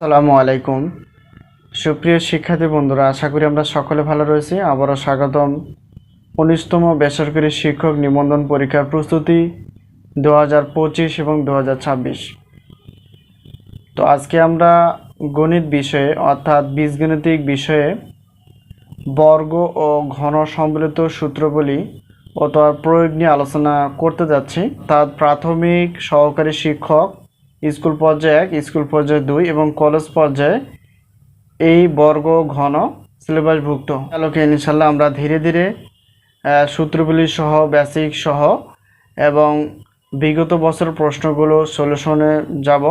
আসসালামু আলাইকুম। সুপ্রিয় শিক্ষার্থী বন্ধুরা, আশা করি আমরা সকলে ভালো রয়েছি। আবারও স্বাগতম উনিশতম বেসরকারি শিক্ষক নিবন্ধন পরীক্ষার প্রস্তুতি দু পঁচিশ এবং দু হাজার ছাব্বিশ। তো আজকে আমরা গণিত বিষয়ে, অর্থাৎ বীজগণিতিক বিষয়ে বর্গ ও ঘন সম্মিলিত সূত্রগুলি ও তার প্রয়োগ নিয়ে আলোচনা করতে যাচ্ছি। তার প্রাথমিক সহকারী শিক্ষক স্কুল পর্যায়ে এক, স্কুল পর্যায়ে দুই এবং কলেজ পর্যায়ে এই বর্গ ঘন সিলেবাসভুক্ত। আলোকে ইনশাল্লাহ আমরা ধীরে ধীরে সূত্রগুলি সহ বেসিক সহ এবং বিগত বছর প্রশ্নগুলো সলিউশনে যাব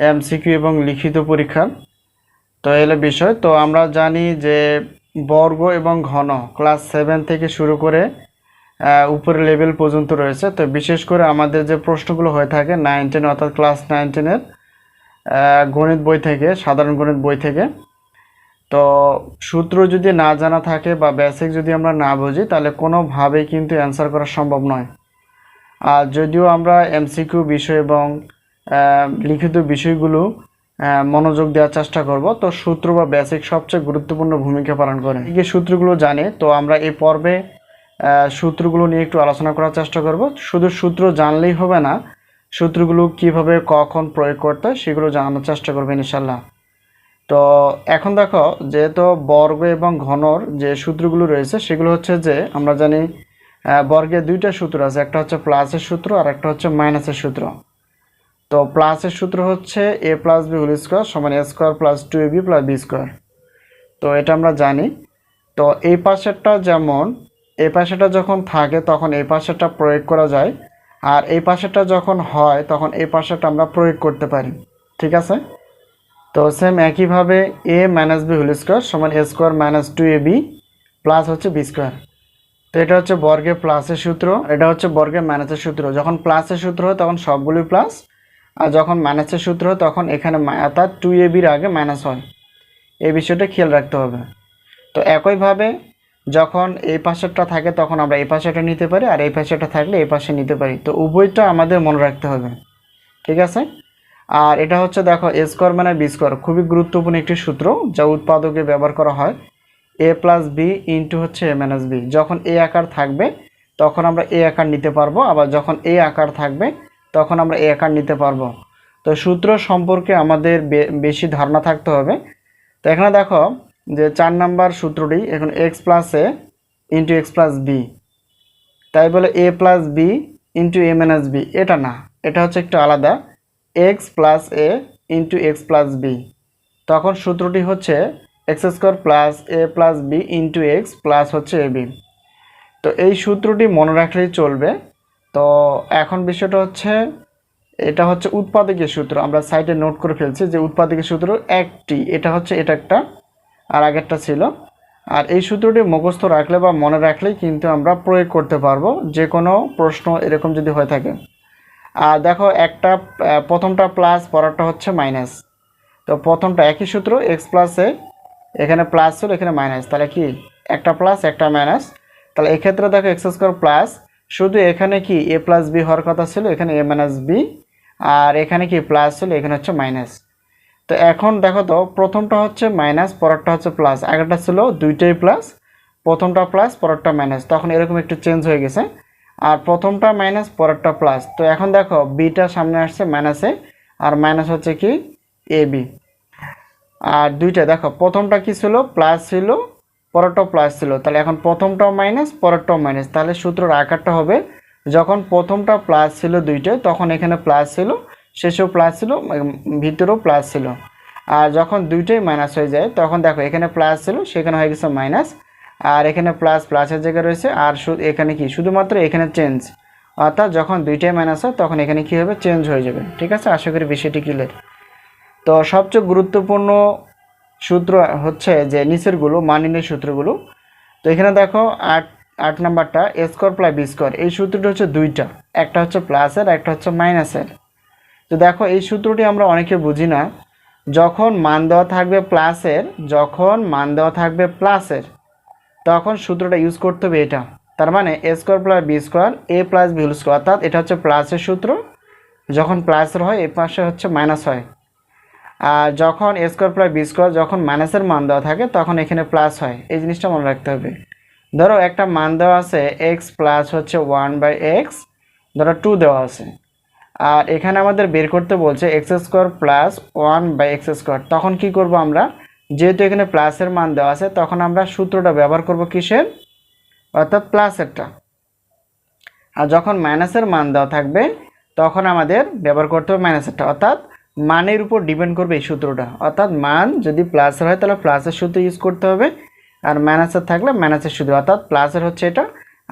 এমসিকিউ এবং লিখিত পরীক্ষার তো এলো বিষয়। তো আমরা জানি যে বর্গ এবং ঘন ক্লাস সেভেন থেকে শুরু করে আহ, উপরের লেভেল পর্যন্ত রয়েছে। তো বিশেষ করে আমাদের যে প্রশ্নগুলো হয়ে থাকে নাইন টেন অর্থাৎ ক্লাস নাইন টেনের গণিত বই থেকে সাধারণ গণিত বই থেকে। তো সূত্র যদি না জানা থাকে বা বেসিক যদি আমরা না বুঝি তাহলে কোনোভাবেই কিন্তু অ্যান্সার করা সম্ভব নয়। আর যদিও আমরা এমসিকিউ বিষয় এবং লিখিত বিষয়গুলো মনোযোগ দেওয়ার চেষ্টা করব তো সূত্র বা বেসিক সবচেয়ে গুরুত্বপূর্ণ ভূমিকা পালন করে। এই সূত্রগুলো জানে তো আমরা এই পর্বে সূত্রগুলো নিয়ে একটু আলোচনা করার চেষ্টা করব। শুধু সূত্র জানলেই হবে না, সূত্রগুলো কীভাবে কখন প্রয়োগ করতে হয় সেগুলো জানানোর চেষ্টা করবেন ইনশাল্লাহ তো এখন দেখো, যেহেতু বর্গ এবং ঘনর যে সূত্রগুলো রয়েছে, সেগুলো হচ্ছে যে, আমরা জানি বর্গে দুইটা সূত্র আছে, একটা হচ্ছে প্লাসের সূত্র আর একটা হচ্ছে মাইনাসের সূত্র। তো প্লাসের সূত্র হচ্ছে A plus B whole square সমান A square plus two A B plus B square তো এটা আমরা জানি। তো এই পাশেরটা যেমন এই পাশেটা যখন থাকে, তখন এই পাশেরটা প্রয়োগ করা যায়। আর এই পাশেরটা যখন হয়, তখন এই পাশেরটা আমরা প্রয়োগ করতে পারি। ঠিক আছে? তো সেম একইভাবে A minus B whole square সমান A square minus two A B plus হচ্ছে বি স্কোয়ার তো এটা হচ্ছে বর্গে প্লাসের সূত্র, এটা হচ্ছে বর্গে মাইনাসের সূত্র। যখন প্লাসের সূত্র হয়, তখন সবগুলোই প্লাস আর যখন মাইনাসের সূত্র হয়, তখন এখানে অর্থাৎ টু এ বির আগে মাইনাস হয়। এই বিষয়টা খেয়াল রাখতে হবে। তো একইভাবে যখন এই পাশেরটা থাকে তখন আমরা এই পাশেটা নিতে পারি আর এই পাশেটা থাকলে এই পাশে নিতে পারি। তো উভয়টা আমাদের মনে রাখতে হবে। ঠিক আছে? আর এটা হচ্ছে দেখো এ স্কোয়ার মানে বি স্কোয়ার খুবই গুরুত্বপূর্ণ একটি সূত্র যা উৎপাদকে ব্যবহার করা হয়। এ প্লাস বি ইন্টু হচ্ছে এ মাইনাস বি যখন এ আকার থাকবে, তখন আমরা এ আকার নিতে পারব। আবার যখন এ আকার থাকবে, তখন আমরা এ আকার নিতে পারব। তো সূত্র সম্পর্কে আমাদের বেশি ধারণা থাকতে হবে। তো এখানে দেখো যে চার নাম্বার সূত্রটি এখন X plus A into X plus B তাই বলে A plus B into A minus B এটা না, এটা হচ্ছে একটু আলাদা। X plus A into X plus B তখন সূত্রটি হচ্ছে X square plus A plus B into X plus হচ্ছে এ বি তো এই সূত্রটি মনে রাখলেই চলবে। তো এখন বিষয়টা হচ্ছে, এটা হচ্ছে উৎপাদকের সূত্র। আমরা সাইডে নোট করে ফেলছি যে উৎপাদকের সূত্র একটি, এটা হচ্ছে, এটা একটা আর আগেরটা ছিল। আর এই সূত্রটি মুখস্থ রাখলে বা মনে রাখলেই কিন্তু আমরা প্রয়োগ করতে পারব, যে কোনো প্রশ্ন এরকম যদি হয়ে থাকে। আর দেখো একটা প্রথমটা প্লাস পরেরটা হচ্ছে মাইনাস তো প্রথমটা একই সূত্র এক্স প্লাসে এখানে প্লাস ছিল এখানে মাইনাস তাহলে কি? একটা প্লাস একটা মাইনাস তাহলে এক্ষেত্রে দেখো এক্স স্কোয়ার প্লাস শুধু এখানে কি এ প্লাস বি হওয়ার কথা ছিল, এখানে এ মাইনাস বি আর এখানে কি প্লাস ছিল এখানে হচ্ছে মাইনাস তো এখন দেখো তো, প্রথমটা হচ্ছে মাইনাস পরেরটা হচ্ছে প্লাস আগেরটা ছিল দুইটাই প্লাস প্রথমটা প্লাস পরেরটা মাইনাস তখন এরকম একটু চেঞ্জ হয়ে গেছে। আর প্রথমটা মাইনাস পরেরটা প্লাস তো এখন দেখো বিটা সামনে আসছে মাইনাসে আর মাইনাস হচ্ছে কি? এ বি আর দুইটা, দেখো, প্রথমটা কি ছিল? প্লাস ছিল পরেরটাও প্লাস ছিল। তাহলে এখন প্রথমটাও মাইনাস পরেরটাও মাইনাস তাহলে সূত্রের আকারটা হবে, যখন প্রথমটা প্লাস ছিল দুইটায় তখন এখানে প্লাস ছিল শেষেও প্লাস ছিল ভিতরেও প্লাস ছিল। আর যখন দুইটাই মাইনাস হয়ে যায়, তখন দেখো এখানে প্লাস ছিল, সেখানে হয়ে গেছে মাইনাস আর এখানে প্লাস প্লাসের জায়গায় রয়েছে। আর এখানে কি? শুধুমাত্র এখানে চেঞ্জ অর্থাৎ যখন দুইটাই মাইনাস হয়, তখন এখানে কি হবে? চেঞ্জ হয়ে যাবে। ঠিক আছে? আশা করি বিষয়টি ক্লিয়ার তো সবচেয়ে গুরুত্বপূর্ণ সূত্র হচ্ছে যে নিচেরগুলো মানিনের সূত্রগুলো। তো এখানে দেখো আট আট নাম্বারটা A square plus B square এই সূত্রটা হচ্ছে দুইটা। একটা হচ্ছে প্লাসের একটা হচ্ছে মাইনাসের তো দেখো, এই সূত্রটি আমরা অনেকে বুঝি না। যখন মান দেওয়া থাকবে প্লাসের, যখন মান দেওয়া থাকবে প্লাসের, তখন সূত্রটা ইউজ করতে হবে এটা। তার মানে A square plus B square A plus B whole square অর্থাৎ এটা হচ্ছে প্লাসের সূত্র। যখন প্লাসের হয় এ পাশে হচ্ছে মাইনাস হয়। আর যখন A square plus B square যখন মাইনাসের মান দেওয়া থাকে, তখন এখানে প্লাস হয়। এই জিনিসটা মনে রাখতে হবে। ধরো, একটা মান দেওয়া আছে এক্স প্লাস হচ্ছে ওয়ান বাই এক্স ধরো টু দেওয়া আছে। আর এখানে আমাদের বের করতে বলছে X square plus one by X square. তখন কি করব আমরা? যেহেতু এখানে প্লাসের মান দেওয়া আছে, তখন আমরা সূত্রটা ব্যবহার করব কিসের? অর্থাৎ প্লাসেরটা আর যখন মাইনাসের মান দেওয়া থাকবে, তখন আমাদের ব্যবহার করতে হবে মাইনাসেরটা অর্থাৎ মানের উপর ডিপেন্ড করবে এই সূত্রটা। অর্থাৎ মান যদি প্লাসের হয়, তাহলে প্লাসের সূত্র ইউজ করতে হবে। আর মাইনাসের থাকলে মাইনাসের সূত্র। অর্থাৎ প্লাসের হচ্ছে এটা,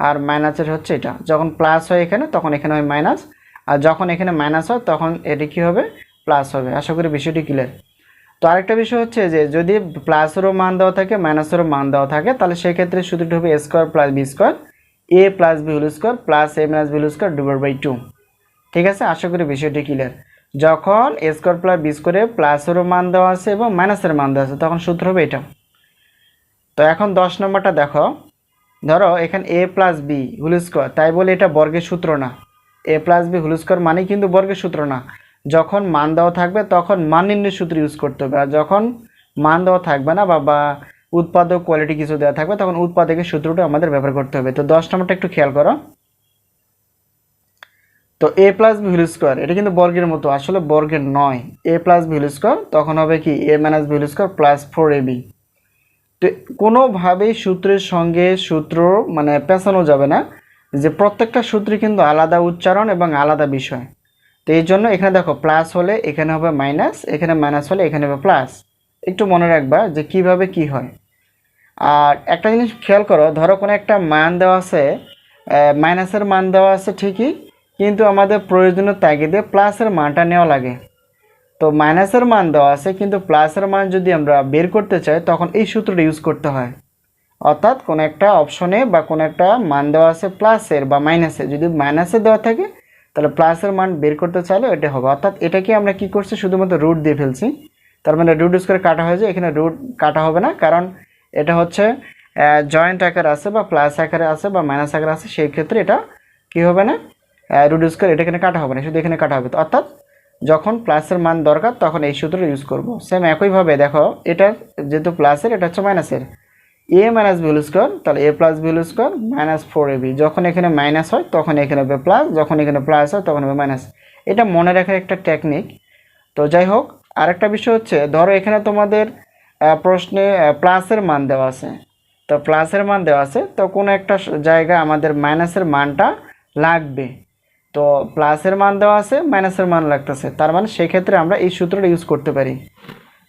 আর মাইনাসের হচ্ছে এটা। যখন প্লাস হয় এখানে, তখন এখানে হয় মাইনাস আর যখন এখানে মাইনাস হয়, তখন এটি কী হবে? প্লাস হবে। আশা করি বিষয়টি ক্লিয়ার তো আরেকটা বিষয় হচ্ছে যে, যদি প্লাসেরও মান দেওয়া থাকে মাইনাসেরও মান দেওয়া থাকে, তাহলে সেক্ষেত্রে সূত্রটি হবে A square plus B square A plus B whole square plus A minus B whole square divide by two ঠিক আছে? আশা করি বিষয়টি ক্লিয়ার যখন এ স্কোয়ার প্লাস বি স্কোয়ারে প্লাসেরও মান দেওয়া আছে এবং মাইনাসের মান দেওয়া আছে, তখন সূত্র হবে এটা। তো এখন দশ নম্বরটা দেখো। ধরো, এখানে A plus B whole square তাই বলে এটা বর্গের সূত্র না। A plus B whole square মানে কিন্তু বর্গের সূত্র না। যখন মান দেওয়া থাকবে তখন মান নির্ণয় সূত্র ইউজ করতে হবে। আর যখন মান দেওয়া থাকবে না বা উৎপাদক কোয়ালিটি কিছু দেওয়া থাকবে, তখন উৎপাদকের সূত্রটা আমাদের ব্যবহার করতে হবে। তো দশ নম্বরটা একটু খেয়াল করো। তো A plus B whole square, এটা কিন্তু বর্গের মতো, আসলে বর্গের নয়। A plus B whole square, তখন হবে কি? A minus B whole square plus four A B তো কোনোভাবেই সূত্রের সঙ্গে সূত্র মানে পেঁচানো যাবে না। যে প্রত্যেকটা সূত্রই কিন্তু আলাদা উচ্চারণ এবং আলাদা বিষয়। তো এই জন্য এখানে দেখো প্লাস হলে এখানে হবে মাইনাস এখানে মাইনাস হলে এখানে হবে প্লাস একটু মনে রাখবা যে কীভাবে কি হয়। আর একটা জিনিস খেয়াল করো, ধরো কোনো একটা মান দেওয়া আছে মাইনাসের মান দেওয়া আছে ঠিকই, কিন্তু আমাদের প্রয়োজনীয় তাগিদে প্লাসের মানটা নেওয়া লাগে। তো মাইনাসের মান দেওয়া আছে, কিন্তু প্লাসের মান যদি আমরা বের করতে চাই, তখন এই সূত্রটা ইউজ করতে হয়। অর্থাৎ কোনো একটা অপশনে বা কোনো একটা মান দেওয়া আছে প্লাসের বা মাইনাসের যদি মাইনাসে দেওয়া থাকে, তাহলে প্লাসের মান বের করতে চাইলে এটা হবে। অর্থাৎ এটাকে আমরা কি করছি? শুধুমাত্র রুট দিয়ে ফেলছি। তার মানে রুট করে কাটা হয়েছে এখানে রুট কাটা হবে না। কারণ এটা হচ্ছে জয়েন্ট আকারে আছে বা প্লাস আকারে আছে বা মাইনাস আকারে আছে, সেই ক্ষেত্রে এটা কি হবে না? রুট করে এটা এখানে কাটা হবে না, শুধু এখানে কাটা হবে। অর্থাৎ যখন প্লাসের মান দরকার, তখন এই সূত্র ইউজ করব। সেম একইভাবে দেখো, এটা যেহেতু প্লাসের এটা হচ্ছে মাইনাসের এ মাইনাস ভ্যালু স্কোয়ার তাহলে A plus value square minus four A B যখন এখানে মাইনাস হয়, তখন এখানে হবে প্লাস যখন এখানে প্লাস হয়, তখন হবে মাইনাস এটা মনে রাখার একটা টেকনিক তো যাই হোক, আরেকটা বিষয় হচ্ছে, ধরো এখানে তোমাদের প্রশ্নে প্লাসের মান দেওয়া আছে। তো প্লাসের মান দেওয়া আছে, তো কোনো একটা জায়গায় আমাদের মাইনাসের মানটা লাগবে। তো প্লাসের মান দেওয়া আছে মাইনাসের মান লাগতেছে। তার মানে সেক্ষেত্রে আমরা এই সূত্রটা ইউজ করতে পারি।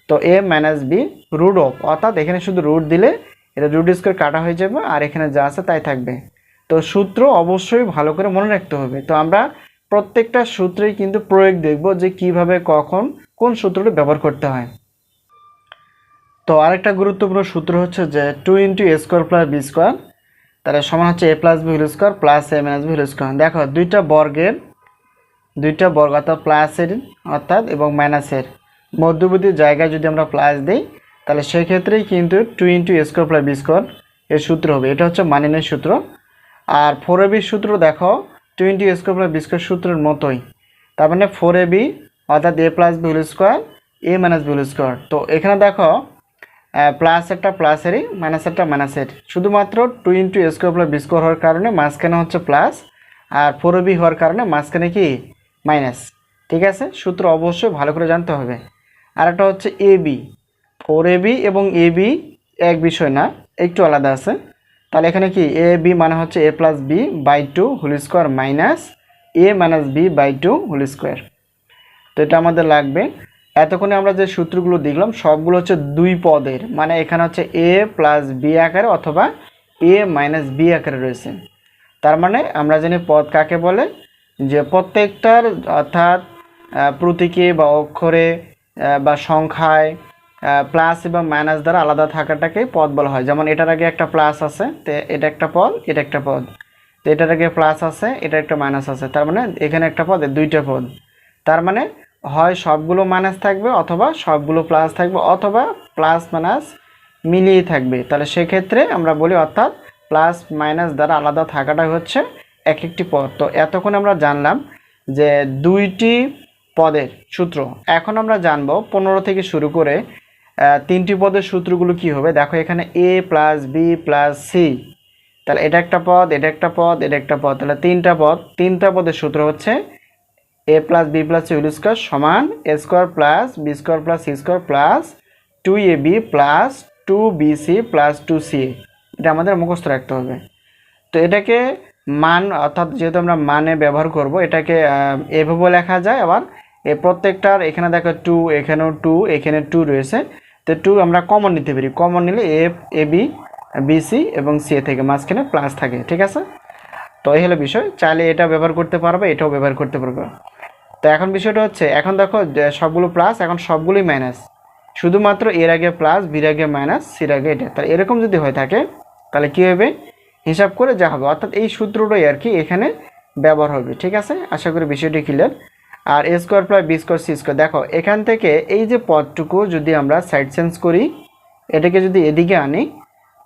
তো A minus B root of অর্থাৎ এখানে শুধু রুট দিলে এটা রুট স্কোয়ার কাটা হয়ে যাবে আর এখানে যা আছে তাই থাকবে। তো সূত্র অবশ্যই ভালো করে মনে রাখতে হবে। তো আমরা প্রত্যেকটা সূত্রেই কিন্তু প্রয়োগ দেখব যে কীভাবে, কখন, কোন সূত্রটি ব্যবহার করতে হয়। তো আরেকটা গুরুত্বপূর্ণ সূত্র হচ্ছে যে two into A square plus B square তাহলে সমান হচ্ছে A plus B whole square plus A minus B whole square দেখো, দুইটা বর্গের, দুইটা বর্গ অর্থাৎ প্লাসের অর্থাৎ এবং মাইনাসের মধ্যবর্তী জায়গায় যদি আমরা প্লাস দিই তাহলে সেক্ষেত্রেই কিন্তু two into square plus B square এর সূত্র হবে। এটা হচ্ছে মানিনের সূত্র। আর ফোর এ বির সূত্র দেখো two into square plus B square সূত্রের মতোই। তার মানে ফোর এ বি অর্থাৎ A plus B whole square A minus B whole square তো এখানে দেখো প্লাস একটা প্লাসেরই মাইনাস একটা মাইনাসের শুধুমাত্র two into square plus B square হওয়ার কারণে মাঝখানে হচ্ছে প্লাস আর ফোর এ বি হওয়ার কারণে মাঝখানে কি? মাইনাস ঠিক আছে? সূত্র অবশ্যই ভালো করে জানতে হবে। আর একটা হচ্ছে A B four A B এবং এ বি এক বিষয় না, একটু আলাদা আছে। তাহলে এখানে কি? এ বি মানে হচ্ছে A plus B by two whole square minus A minus B by two whole square তো এটা আমাদের লাগবে। এতক্ষণে আমরা যে সূত্রগুলো দেখলাম, সবগুলো হচ্ছে দুই পদের। মানে এখানে হচ্ছে এ প্লাস বি আকারে অথবা এ মাইনাস বি আকারে রয়েছে। তার মানে আমরা জানি পদ কাকে বলে? যে প্রত্যেকটার অর্থাৎ প্রতীকে বা অক্ষরে বা সংখ্যায় প্লাস এবং মাইনাস দ্বারা আলাদা থাকাটাকে পদ বলা হয়। যেমন এটার আগে একটা প্লাস আছে, তো এটা একটা পদ, এটা একটা পদ। তো এটার আগে প্লাস আছে, এটা একটা মাইনাস আছে। তার মানে এখানে একটা পদ দুইটা পদ। তার মানে হয় সবগুলো মাইনাস থাকবে অথবা সবগুলো প্লাস থাকবে, অথবা প্লাস মাইনাস মিলিয়ে থাকবে। তাহলে সেক্ষেত্রে আমরা বলি অর্থাৎ প্লাস মাইনাস দ্বারা আলাদা থাকাটাই হচ্ছে এক একটি পদ। তো এতক্ষণ আমরা জানলাম যে দুইটি পদের সূত্র। এখন আমরা জানব পনেরো থেকে শুরু করে তিনটি পদের সূত্রগুলো কি হবে? দেখো, এখানে A plus B plus C তাহলে এটা একটা পদ, এটা একটা পদ, এটা একটা পদ। তাহলে তিনটা পদ, তিনটা পদের সূত্র হচ্ছে A plus B plus C square সমান A square plus B square plus C square plus two A B plus two B C plus two C এটা আমাদের মুখস্থ রাখতে হবে। তো এটাকে মান, অর্থাৎ যেহেতু আমরা মানে ব্যবহার করব, এটাকে এভাবে লেখা যায়। আবার এ প্রত্যেকটার, এখানে দেখো টু এখানেও টু এখানে টু রয়েছে। তো টু আমরা কমন নিতে পারি। কমন নিলে এ এ বি বিসি এবং সি এ থেকে মাঝখানে প্লাস থাকে, ঠিক আছে? তো এই হলো বিষয়। চাইলে এটা ব্যবহার করতে পারবে, এটাও ব্যবহার করতে পারবে। তো এখন বিষয়টা হচ্ছে, এখন দেখো সবগুলো প্লাস এখন সবগুলোই মাইনাস শুধুমাত্র এর আগে প্লাস বির আগে মাইনাস সির আগে এটা। তাহলে এরকম যদি হয়ে থাকে, তাহলে কী হবে? হিসাব করে যা হবে। অর্থাৎ এই সূত্রটাই আর কি এখানে ব্যবহার হবে, ঠিক আছে? আশা করি বিষয়টি clear R A square plus B square C square দেখো, এখান থেকে এই যে পদটুকু যদি আমরা সাইড চেঞ্জ করি, এটাকে যদি এদিকে আনি,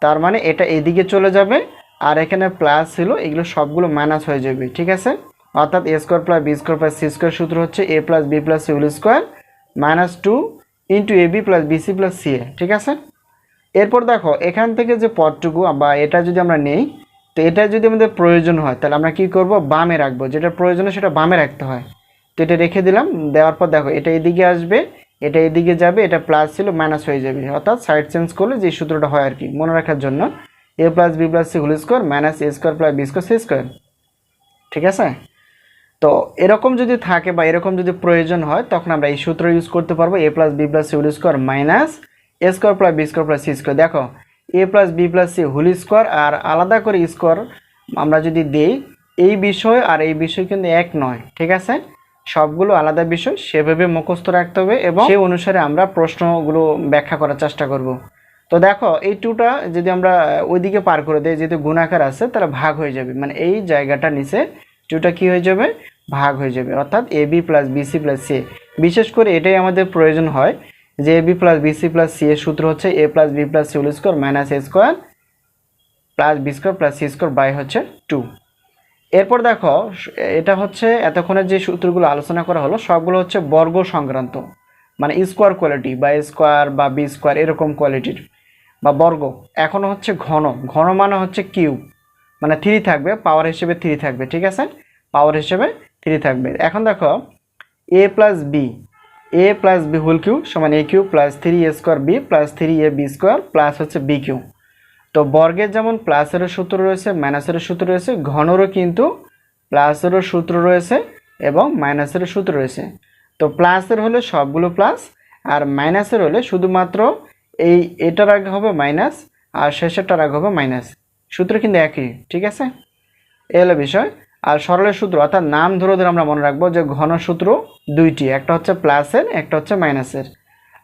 তার মানে এটা এদিকে চলে যাবে, আর এখানে প্লাস ছিল, এগুলো সবগুলো মাইনাস হয়ে যাবে, ঠিক আছে? অর্থাৎ A square plus B square plus C square সূত্র হচ্ছে A plus B plus C square minus two into A B plus BC plus C A ঠিক আছে? এরপর দেখো, এখান থেকে যে পদটুকু বা এটা যদি আমরা নেই, তো এটা যদি আমাদের প্রয়োজন হয়, তাহলে আমরা কি করব? বামে রাখব। যেটা প্রয়োজন সেটা বামে রাখতে হয়। তো এটা রেখে দিলাম, দেওয়ার পর দেখো, এটা এদিকে আসবে, এটা এদিকে যাবে, এটা প্লাস ছিল মাইনাস হয়ে যাবে। অর্থাৎ সাইড চেঞ্জ করলে যে সূত্রটা হয় আর কি, মনে রাখার জন্য A plus B plus C whole square minus A square plus B square C square ঠিক আছে? তো এরকম যদি থাকে বা এরকম যদি প্রয়োজন হয়, তখন আমরা এই সূত্র ইউজ করতে পারব A plus B plus C whole square minus A square plus B square plus C square দেখো A plus B plus C whole square আর আলাদা করে স্কোয়ার আমরা যদি দেই, এই বিষয় আর এই বিষয় কিন্তু এক নয়, ঠিক আছে? সবগুলো আলাদা বিষয় সেভাবে মুখস্থ রাখতে হবে এবং সেই অনুসারে আমরা প্রশ্নগুলো ব্যাখ্যা করার চেষ্টা করব। তো দেখো, এই টুটা যদি আমরা ওইদিকে পার করে দিই, যেহেতু গুণাকার আছে, তাহলে ভাগ হয়ে যাবে। মানে এই জায়গাটা নিচে, টুটা কি হয়ে যাবে? ভাগ হয়ে যাবে। অর্থাৎ A B plus BC plus C বিশেষ করে এটাই আমাদের প্রয়োজন হয় যে A B plus BC plus C এর সূত্র হচ্ছে A plus B plus C whole square minus A square plus B square plus C square by হচ্ছে টু। এরপর দেখো, এটা হচ্ছে এতক্ষণের যে সূত্রগুলো আলোচনা করা হলো, সবগুলো হচ্ছে বর্গ সংক্রান্ত। মানে স্কোয়ার কোয়ালিটি বা স্কোয়ার বা বি স্কোয়ার এরকম কোয়ালিটির বা বর্গ। এখন হচ্ছে ঘন। ঘন মানে হচ্ছে কিউব। মানে থ্রি থাকবে, পাওয়ার হিসেবে থ্রি থাকবে, ঠিক আছে? পাওয়ার হিসেবে থ্রি থাকবে। এখন দেখো, A plus B. A plus B whole cube সমান A cube plus three A square B plus three A B square plus হচ্ছে বি কিউ তো বর্গের যেমন প্লাসেরও সূত্র রয়েছে, মাইনাসেরও সূত্র রয়েছে, ঘনরও কিন্তু প্লাসেরও সূত্র রয়েছে এবং মাইনাসেরও সূত্র রয়েছে। তো প্লাসের হলে সবগুলো প্লাস আর মাইনাসের হলে শুধুমাত্র এই এটার আগে হবে মাইনাস আর শেষেরটার আগে হবে মাইনাস। সূত্র কিন্তু একই, ঠিক আছে? এ হলো বিষয়। আর সরলের সূত্র, অর্থাৎ নাম ধরে ধরে আমরা মনে রাখব যে ঘন সূত্র দুইটি, একটা হচ্ছে প্লাসের, একটা হচ্ছে মাইনাসের।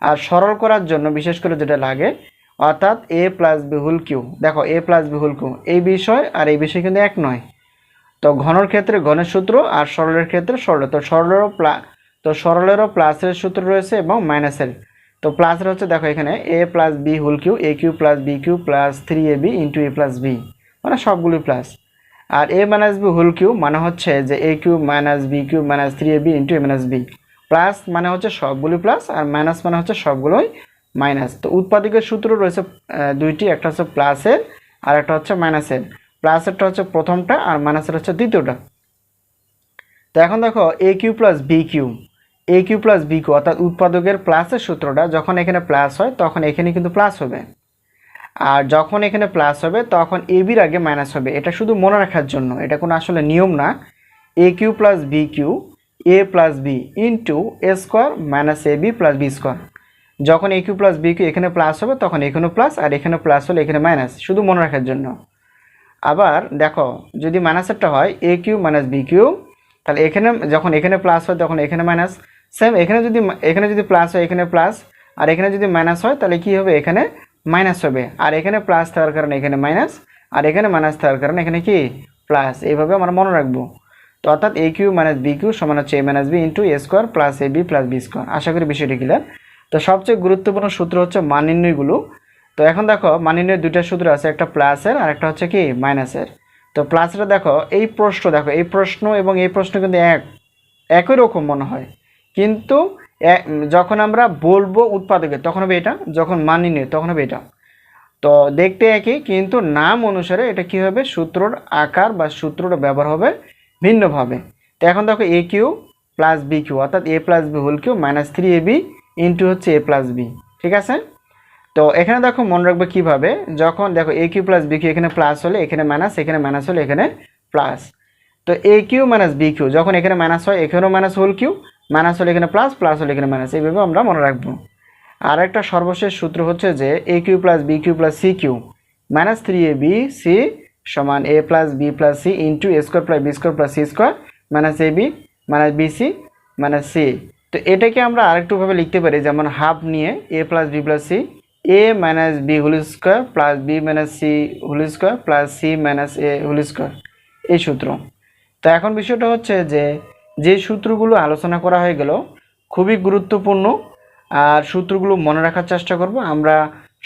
আর সরল করার জন্য বিশেষ করে যেটা লাগে অর্থাৎ A plus B whole cube. দেখো, A plus B whole cube. এই বিষয় আর এই বিষয় কিন্তু এক নয়। তো ঘনর ক্ষেত্রে ঘনের সূত্র আর সরলের ক্ষেত্রে সরলের তো সরলেরও প্লা, তো সরলেরও প্লাসের সূত্র রয়েছে এবং মাইনাসের। তো প্লাসের হচ্ছে দেখো এখানে A plus B whole cube, A cube plus B cube plus three A B into A plus B. মানে সবগুলোই plus. R A minus B whole cube মানে হচ্ছে যে A cube minus B cube minus three A B into A minus B. Plus মানে হচ্ছে সবগুলি plus আর minus মানে হচ্ছে সবগুলোই মাইনাস তো উৎপাদকের সূত্র রয়েছে দুইটি, একটা হচ্ছে প্লাসের আর একটা হচ্ছে মাইনাসের প্লাসেরটা হচ্ছে প্রথমটা আর মাইনাসের হচ্ছে দ্বিতীয়টা। তো এখন দেখো A cube plus B cube. A cube plus B cube, অর্থাৎ উৎপাদকের প্লাসের সূত্রটা যখন এখানে প্লাস হয়, তখন এখানে কিন্তু প্লাস হবে। আর যখন এখানে প্লাস হবে, তখন এ বির আগে মাইনাস হবে। এটা শুধু মনে রাখার জন্য, এটা কোনো আসলে নিয়ম না। A cube plus B cube A plus B into A square minus A B plus B square যখন A cube plus B cube এখানে প্লাস হবে, তখন এখানেও প্লাস আর এখানে প্লাস হলে এখানে মাইনাস শুধু মনে রাখার জন্য। আবার দেখো, যদি মাইনাসেরটা হয় A cube minus B cube তাহলে এখানে যখন এখানে প্লাস হয়, তখন এখানে মাইনাস সেম এখানে যদি এখানে যদি প্লাস হয়, এখানে প্লাস আর এখানে যদি মাইনাস হয়, তাহলে কি হবে? এখানে মাইনাস হবে। আর এখানে প্লাস থাকার কারণে এখানে মাইনাস আর এখানে মাইনাস থাকার কারণে এখানে কি? প্লাস এইভাবে আমরা মনে রাখব। তো অর্থাৎ A cube minus B cube সমান হচ্ছে A minus B into A square plus A B plus B square আশা করি বিষয়টি ক্লিয়ার তো সবচেয়ে গুরুত্বপূর্ণ সূত্র হচ্ছে মান তো এখন দেখো মান নির্ণয়ের দুইটা সূত্র আছে, একটা প্লাসের আর একটা হচ্ছে কি, মাইনাসের। তো প্লাসটা দেখো, এই প্রশ্ন দেখো, এই প্রশ্ন এবং এই প্রশ্ন কিন্তু এক, একই রকম মনে হয়। কিন্তু যখন আমরা বলব উৎপাদকের, তখন হবে এটা, যখন মান নির্ণয় তখন হবে এটা। তো দেখতে একই, কিন্তু নাম অনুসারে এটা কি হবে, সূত্রর আকার বা সূত্রটা ব্যবহার হবে ভিন্নভাবে। তো এখন দেখো, A cube plus B cube, অর্থাৎ A plus B whole cube minus three A B into হচ্ছে এ প্লাস বি ঠিক আছে? তো এখানে দেখো মনে রাখবে কীভাবে? যখন দেখো A cube plus B cube এখানে প্লাস হলে এখানে মাইনাস এখানে মাইনাস হলে এখানে প্লাস তো A cube minus B cube যখন এখানে মাইনাস হয়, এখানেও মাইনাস হোল কিউ মাইনাস হলে এখানে প্লাস প্লাস হলে এখানে মাইনাস এইভাবে আমরা মনে রাখব। আর একটা সর্বশেষ সূত্র হচ্ছে যে A cube plus B cube plus C cube minus three A B C সমান A plus B plus C into A square plus B square plus C square minus A B minus B C minus C তো এটাকে আমরা আরেকটুভাবে লিখতে পারি, যেমন half নিয়ে A plus B plus C A minus B whole square plus B minus C whole square plus C minus A whole square এই সূত্র। তো এখন বিষয়টা হচ্ছে যে যে সূত্রগুলো আলোচনা করা হয়ে গেল, খুবই গুরুত্বপূর্ণ, আর সূত্রগুলো মনে রাখার চেষ্টা করব। আমরা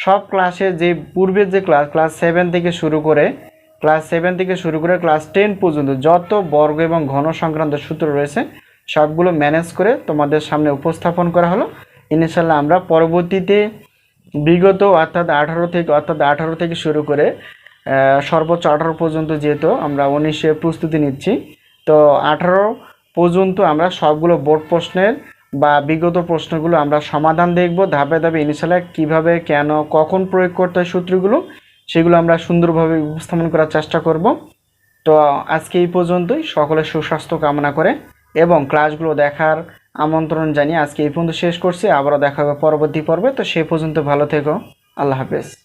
সব ক্লাসে যে পূর্বের যে ক্লাস ক্লাস সেভেন থেকে শুরু করে ক্লাস সেভেন থেকে শুরু করে ক্লাস টেন পর্যন্ত যত বর্গ এবং ঘন সংক্রান্ত সূত্র রয়েছে সবগুলো ম্যানেজ করে তোমাদের সামনে উপস্থাপন করা হলো। ইনশাল্লাহ আমরা পরবর্তীতে বিগত অর্থাৎ আঠারো থেকে অর্থাৎ আঠারো থেকে শুরু করে সর্বোচ্চ আঠারো পর্যন্ত যেহেতু আমরা উনিশে প্রস্তুতি নিচ্ছি, তো আঠারো পর্যন্ত আমরা সবগুলো বোর্ড প্রশ্নের বা বিগত প্রশ্নগুলো আমরা সমাধান দেখব, ধাপে ধাপে ইনশাল্লাহ কীভাবে, কেন, কখন প্রয়োগ করতে হয় সূত্রগুলো, সেগুলো আমরা সুন্দরভাবে উপস্থাপন করার চেষ্টা করব। তো আজকে এই পর্যন্তই। সকলের সুস্বাস্থ্য কামনা করে। এবং ক্লাসগুলো দেখার আমন্ত্রণ জানিয়ে আজকে এই পর্যন্ত শেষ করছি। আবারও দেখা হবে পরবর্তী পর্বে। তো সে পর্যন্ত ভালো থেকো। আল্লাহ হাফেজ।